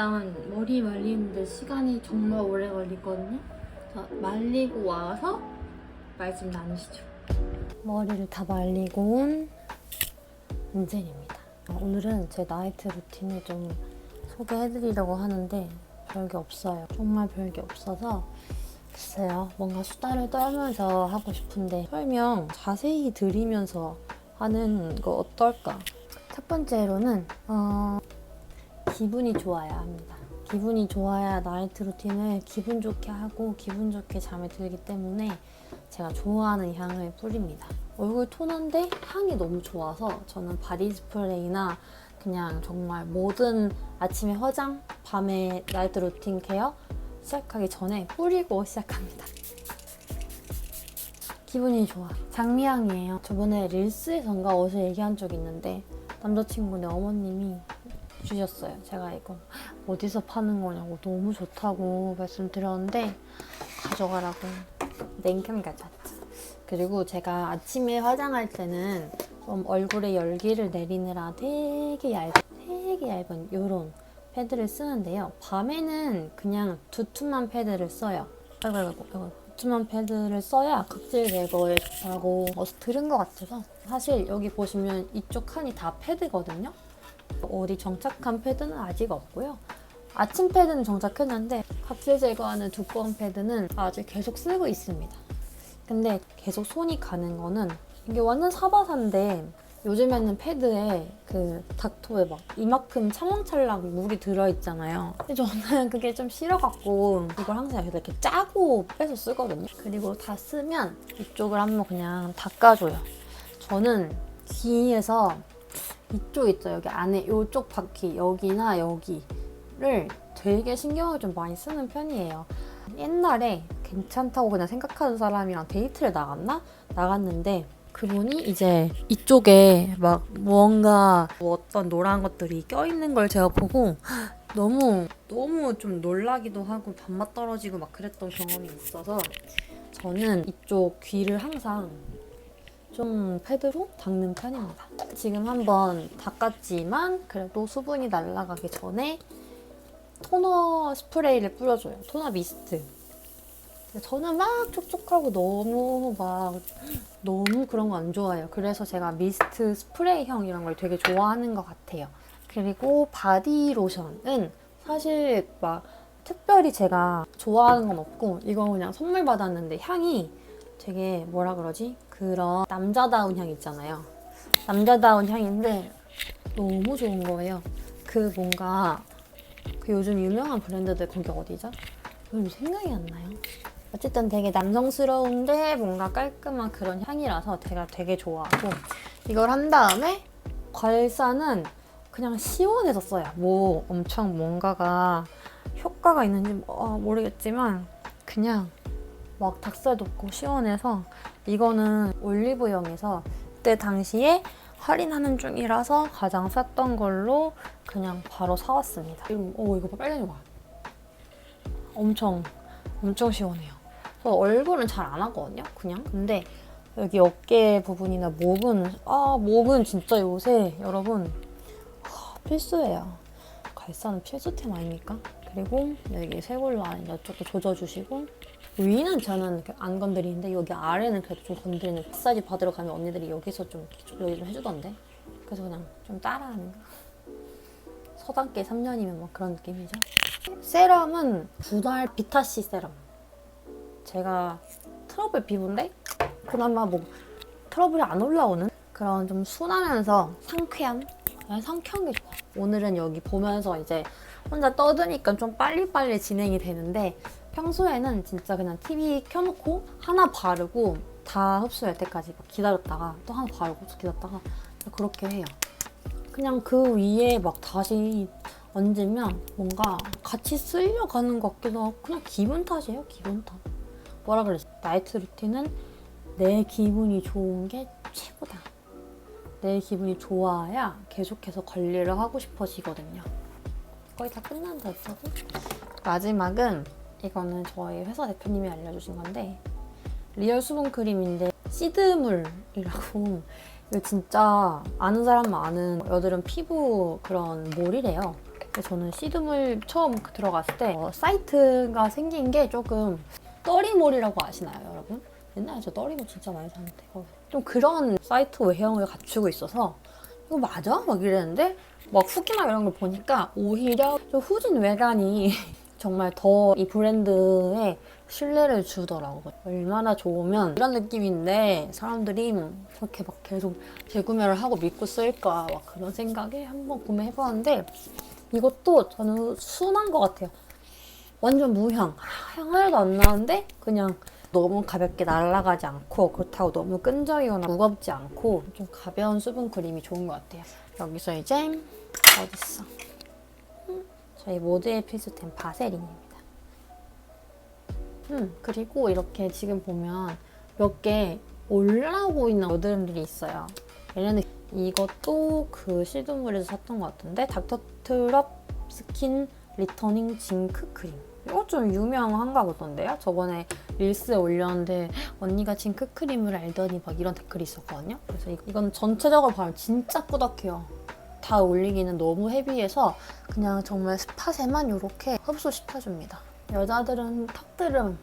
일단 머리 말리는데 시간이 정말 오래 걸리거든요. 자, 말리고 와서 말씀 나누시죠. 머리를 다 말리고 온 은젤입니다. 어, 오늘은 제 나이트 루틴을 좀 소개해드리려고 하는데 별게 없어요. 정말 별게 없어서 글쎄요. 뭔가 수다를 떨면서 하고 싶은데 설명 자세히 드리면서 하는 거 어떨까? 첫 번째로는 어, 기분이 좋아야 합니다. 기분이 좋아야 나이트 루틴을 기분 좋게 하고 기분 좋게 잠에 들기 때문에 제가 좋아하는 향을 뿌립니다. 얼굴 톤인데 향이 너무 좋아서 저는 바디 스프레이나 그냥 정말 모든 아침에 화장, 밤에 나이트 루틴 케어 시작하기 전에 뿌리고 시작합니다. 기분이 좋아. 장미향이에요. 저번에 릴스에선가 어디서 얘기한 적 있는데 남자친구네 어머님이 주셨어요. 제가 이거 어디서 파는 거냐고 너무 좋다고 말씀드렸는데 가져가라고 냉큼 가져왔죠. 그리고 제가 아침에 화장할 때는 좀 얼굴에 열기를 내리느라 되게 얇은, 되게 얇은 이런 패드를 쓰는데요. 밤에는 그냥 두툼한 패드를 써요. 두툼한 패드를 써야 각질 제거에 좋다고 어디서 들은 것 같아서 사실 여기 보시면 이쪽 칸이 다 패드거든요. 어디 정착한 패드는 아직 없고요. 아침 패드는 정착했는데 각질 제거하는 두꺼운 패드는 아직 계속 쓰고 있습니다. 근데 계속 손이 가는 거는 이게 완전 사바사인데 요즘에는 패드에 그 닥터에 막 이만큼 찰랑찰랑 물이 들어있잖아요. 근데 저는 그게 좀 싫어갖고 이걸 항상 이렇게 짜고 빼서 쓰거든요. 그리고 다 쓰면 이쪽을 한번 그냥 닦아줘요. 저는 귀에서 이쪽 있죠. 여기 안에 이쪽 바퀴 여기나 여기를 되게 신경을 좀 많이 쓰는 편이에요. 옛날에 괜찮다고 그냥 생각하는 사람이랑 데이트를 나갔나? 나갔는데 그분이 이제 이쪽에 막 무언가 뭐 어떤 노란 것들이 껴있는 걸 제가 보고 너무 너무 좀 놀라기도 하고 밥맛 떨어지고 막 그랬던 경험이 있어서 저는 이쪽 귀를 항상 좀 패드로 닦는 편입니다. 지금 한번 닦았지만 그래도 수분이 날아가기 전에 토너 스프레이를 뿌려줘요. 토너 미스트. 저는 막 촉촉하고 너무 막 너무 그런 거 안 좋아해요. 그래서 제가 미스트 스프레이형 이런 걸 되게 좋아하는 것 같아요. 그리고 바디 로션은 사실 막 특별히 제가 좋아하는 건 없고 이거 그냥 선물 받았는데 향이 되게 뭐라 그러지? 그런 남자다운 향 있잖아요. 남자다운 향인데 너무 좋은 거예요. 그 뭔가 그 요즘 유명한 브랜드들 거기 어디죠? 요즘 생각이 안 나요. 어쨌든 되게 남성스러운데 뭔가 깔끔한 그런 향이라서 제가 되게 좋아하고 이걸 한 다음에 괄사는 그냥 시원해서 써요. 뭐 엄청 뭔가가 효과가 있는지 뭐- 아, 모르겠지만 그냥 막 닭살 돋고 시원해서 이거는 올리브영에서 그때 당시에 할인하는 중이라서 가장 쌌던 걸로 그냥 바로 사왔습니다. 오 이거 빨간이 봐. 엄청 엄청 시원해요. 저 얼굴은 잘 안 하거든요, 그냥. 근데 여기 어깨 부분이나 목은 아 목은 진짜 요새 여러분 하, 필수예요. 갈사는 필수템 아닙니까? 그리고 여기 쇄골 라인 이쪽도 조져주시고 위는 저는 안 건드리는데 여기 아래는 그래도 좀 건드리는 마사지 받으러 가면 언니들이 여기서 좀 여기 좀 해주던데? 그래서 그냥 좀 따라하는 거. 서당계 3년이면 뭐 그런 느낌이죠. 세럼은 분할 비타C 세럼. 제가 트러블 피부인데 그나마 뭐 트러블이 안 올라오는 그런 좀 순하면서 그냥 상쾌한 게 좋아 오늘은 여기 보면서 이제 혼자 떠드니까 좀 빨리빨리 진행이 되는데 평소에는 진짜 그냥 TV 켜놓고 하나 바르고 다 흡수할 때까지 막 기다렸다가 또 하나 바르고 또 기다렸다가 그렇게 해요. 그냥 그 위에 막 다시 얹으면 뭔가 같이 쓸려 가는 것 같기도 하고 그냥 기분 탓이에요, 기분 탓. 뭐라 그랬어? 나이트 루틴은 내 기분이 좋은 게 최고다. 내 기분이 좋아야 계속해서 관리를 하고 싶어지거든요. 거의 다 끝난다 했어도 마지막은 이거는 저희 회사 대표님이 알려주신 건데 리얼 수분 크림인데 시드물이라고 이거 진짜 아는 사람만 아는 여드름 피부 그런 몰이래요. 저는 시드물 처음 들어갔을 때 어, 사이트가 생긴 게 조금 떠리몰이라고 아시나요, 여러분? 옛날에 저 떠리몰 진짜 많이 샀는데 어, 좀 그런 사이트 외형을 갖추고 있어서 이거 맞아? 막 이랬는데 막 후기나 이런 걸 보니까 오히려 좀 후진 외관이 정말 더 이 브랜드에 신뢰를 주더라고. 얼마나 좋으면 이런 느낌인데 사람들이 그렇게 막 계속 재구매를 하고 믿고 쓸까 막 그런 생각에 한번 구매해봤는데 이것도 저는 순한 것 같아요. 완전 무향. 향 하나도 안 나는데 그냥 너무 가볍게 날아가지 않고 그렇다고 너무 끈적이거나 무겁지 않고 좀 가벼운 수분 크림이 좋은 것 같아요. 여기서 이제 어딨어? 음, 저희 모두의 필수템 바세린입니다. 음, 그리고 이렇게 지금 보면 몇 개 올라오고 있는 여드름들이 있어요. 얘네는 이것도 그 시드물에서 샀던 것 같은데 닥터트럽 스킨 리터닝 징크 크림. 이거 좀 유명한가 보던데요? 저번에 릴스에 올렸는데 언니가 징크 크림을 알더니 막 이런 댓글이 있었거든요. 그래서 이- 이건 전체적으로 보면 진짜 꾸덕해요. 다 올리기는 너무 헤비해서 그냥 정말 스팟에만 이렇게 흡수시켜줍니다. 여자들은 턱드름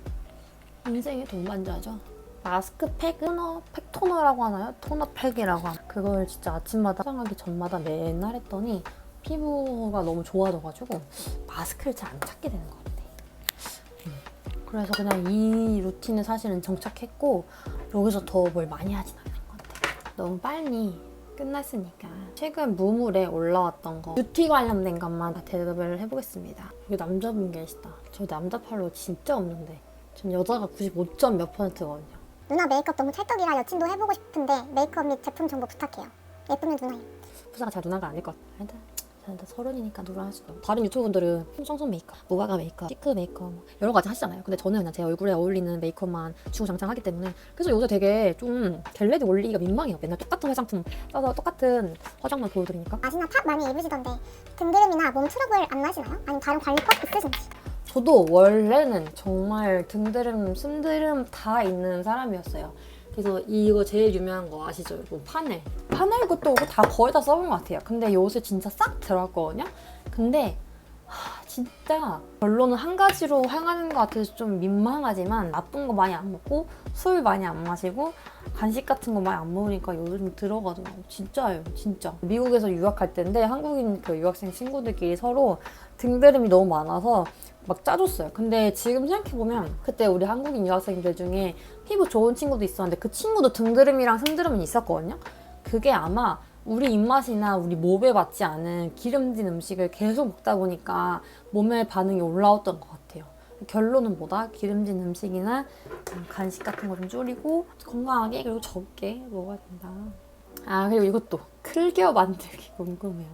인생의 동반자죠. 마스크팩 토너, 팩 토너라고 하나요? 토너팩이라고 하나 그걸 진짜 아침마다 화장하기 전마다 맨날 했더니 피부가 너무 좋아져가지고 마스크를 잘 안 찾게 되는 것 같아. 음. 그래서 그냥 이 루틴을 사실은 정착했고 여기서 더 뭘 많이 하진 않는 것 같아. 너무 빨리 끝났으니까 최근 무물에 올라왔던 거 뷰티 관련된 것만 다 대답을 해보겠습니다. 여기 남자분 계시다. 저 남자 팔로 진짜 없는데 전 여자가 95점 몇 퍼센트거든요. 누나 메이크업 너무 찰떡이라 여친도 해보고 싶은데 메이크업 및 제품 정보 부탁해요. 예쁘면 누나예요. 부사가 잘 누나가 아닐 것 같아. 일단 서른이니까 할 수도. 다른 유튜브분들은 청순 메이크업, 무화과 메이크업, 시크 메이크업 뭐 여러 가지 하시잖아요. 근데 저는 그냥 제 얼굴에 어울리는 메이크업만 주구장창하기 때문에 그래서 요새 되게 좀 겟레디 올리기가 민망해요. 맨날 똑같은 화장품 써서 똑같은 화장만 보여드리니까. 아시나 탑 많이 입으시던데 등드름이나 몸 트러블 안 나시나요? 아니면 다른 관리법 있으신지? 저도 원래는 정말 등드름, 숨드름 다 있는 사람이었어요. 그래서 이거 제일 유명한 거 아시죠? 이거 파넬. 파넬 것도 다 거의 다 써본 것 같아요. 근데 요새 진짜 싹 들어갔거든요? 근데 하, 진짜 결론은 한 가지로 향하는 것 같아서 좀 민망하지만 나쁜 거 많이 안 먹고 술 많이 안 마시고 간식 같은 거 많이 안 먹으니까 요즘 들어가더라고. 진짜예요, 진짜. 미국에서 유학할 때인데 한국인 그 유학생 친구들끼리 서로 등드름이 너무 많아서 막 짜줬어요. 근데 지금 생각해보면 그때 우리 한국인 유학생들 중에 피부 좋은 친구도 있었는데 그 친구도 등드름이랑 숨드름은 있었거든요. 그게 아마 우리 입맛이나 우리 몸에 맞지 않은 기름진 음식을 계속 먹다 보니까 몸에 반응이 올라왔던 것 같아요. 결론은 뭐다? 기름진 음식이나 음, 간식 같은 거 좀 줄이고 건강하게 그리고 적게 먹어야 된다. 아 그리고 이것도 클기어 만들기 궁금해요.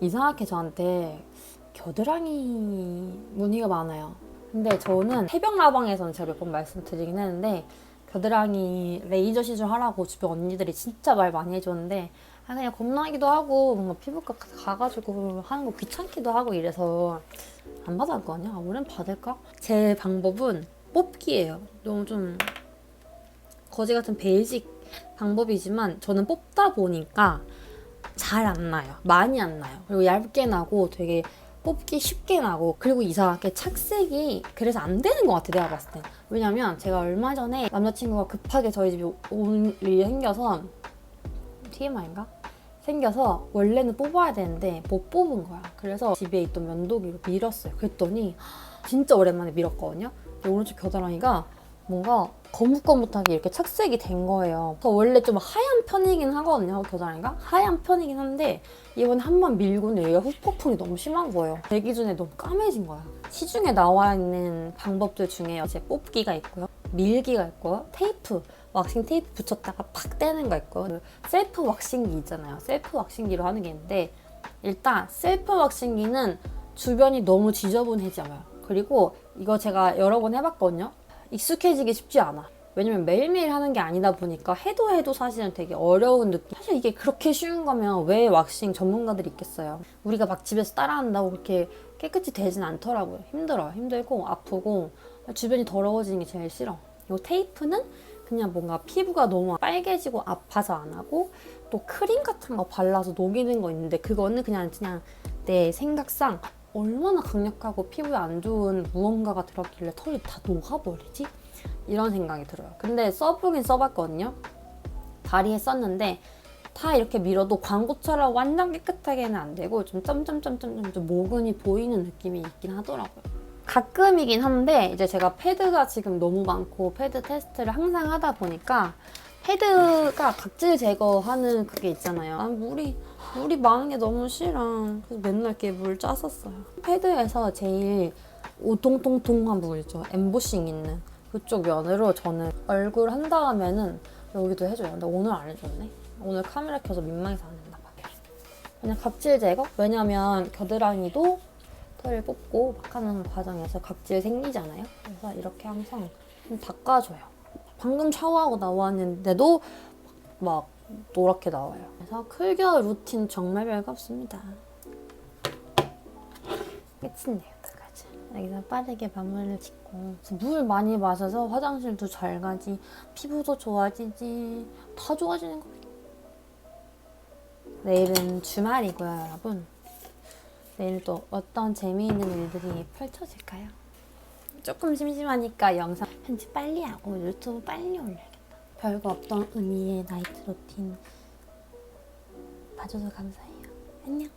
이상하게 저한테 겨드랑이 무늬가 많아요. 근데 저는 해병 라방에서는 제가 몇 번 말씀드리긴 했는데 겨드랑이 레이저 시술하라고 주변 언니들이 진짜 말 많이 해줬는데 아 그냥 겁나기도 하고 뭔가 피부과 가가지고 하는 거 귀찮기도 하고 이래서 안 받았거든요. 아 올해는 받을까? 제 방법은 뽑기예요. 너무 좀 거지 같은 베이직 방법이지만 저는 뽑다 보니까 잘 안 나요. 많이 안 나요. 그리고 얇게 나고 되게 뽑기 쉽게 나고 그리고 이상하게 착색이 그래서 안 되는 것 같아 내가 봤을 땐. 왜냐면 제가 얼마 전에 남자친구가 급하게 저희 집에 올 일이 생겨서 TMI인가? 생겨서 원래는 뽑아야 되는데 못 뽑은 거야. 그래서 집에 있던 면도기로 밀었어요. 그랬더니 진짜 오랜만에 밀었거든요. 근데 오른쪽 겨드랑이가 뭔가 거뭇거뭇하게 이렇게 착색이 된 거예요. 저 원래 좀 하얀 편이긴 하거든요, 겨드랑이가. 하얀 편이긴 한데 이번에 한 번 밀고는 얘가 후폭풍이 너무 심한 거예요. 제 기준에 너무 까매진 거야. 시중에 나와 있는 방법들 중에 이제 뽑기가 있고요. 밀기가 있고요. 테이프, 왁싱 테이프 붙였다가 팍 떼는 거 있고요. 그 셀프 왁싱기 있잖아요. 셀프 왁싱기로 하는 게 있는데 일단 셀프 왁싱기는 주변이 너무 지저분해져요. 그리고 이거 제가 여러 번 해봤거든요. 익숙해지기 쉽지 않아. 왜냐면 매일매일 하는 게 아니다 보니까 해도 해도 사실은 되게 어려운 느낌. 사실 이게 그렇게 쉬운 거면 왜 왁싱 전문가들이 있겠어요. 우리가 막 집에서 따라한다고 그렇게 깨끗이 되진 않더라고요. 힘들어요. 힘들고 아프고 주변이 더러워지는 게 제일 싫어. 이 테이프는 그냥 뭔가 피부가 너무 빨개지고 아파서 안 하고 또 크림 같은 거 발라서 녹이는 거 있는데 그거는 그냥 그냥 내 생각상 얼마나 강력하고 피부에 안 좋은 무언가가 들었길래 털이 다 녹아버리지? 이런 생각이 들어요. 근데 써보긴 써봤거든요. 다리에 썼는데 다 이렇게 밀어도 광고처럼 완전 깨끗하게는 안 되고 좀 점점점점점 좀 모근이 보이는 느낌이 있긴 하더라고요. 가끔이긴 한데 이제 제가 패드가 지금 너무 많고 패드 테스트를 항상 하다 보니까 패드가 각질 제거하는 그게 있잖아요. 아, 물이 물이 많은 게 너무 싫어. 그래서 맨날 이렇게 물 짰었어요. 패드에서 제일 오통통통한 물 있죠. 엠보싱 있는 그쪽 면으로 저는 얼굴 한 다음에는 여기도 해줘요. 근데 오늘 안 해줬네. 오늘 카메라 켜서 민망해서 안 했나 봐요. 그냥 각질 제거? 왜냐면 겨드랑이도 털을 뽑고 막 하는 과정에서 각질 생기잖아요. 그래서 이렇게 항상 좀 닦아줘요. 방금 샤워하고 나왔는데도 막 노랗게 나와요. 그래서 클겨 루틴 정말 별거 없습니다. 끝인데요, 여기까지. 여기서 빠르게 마무리를 짓고 물 많이 마셔서 화장실도 잘 가지, 피부도 좋아지지, 다 좋아지는 거. 내일은 주말이고요, 여러분. 내일 또 어떤 재미있는 일들이 펼쳐질까요? 조금 심심하니까 영상 편집 빨리 하고 유튜브 빨리 올려야겠다. 별거 없던 은희의 나이트 루틴 봐줘서 감사해요. 안녕.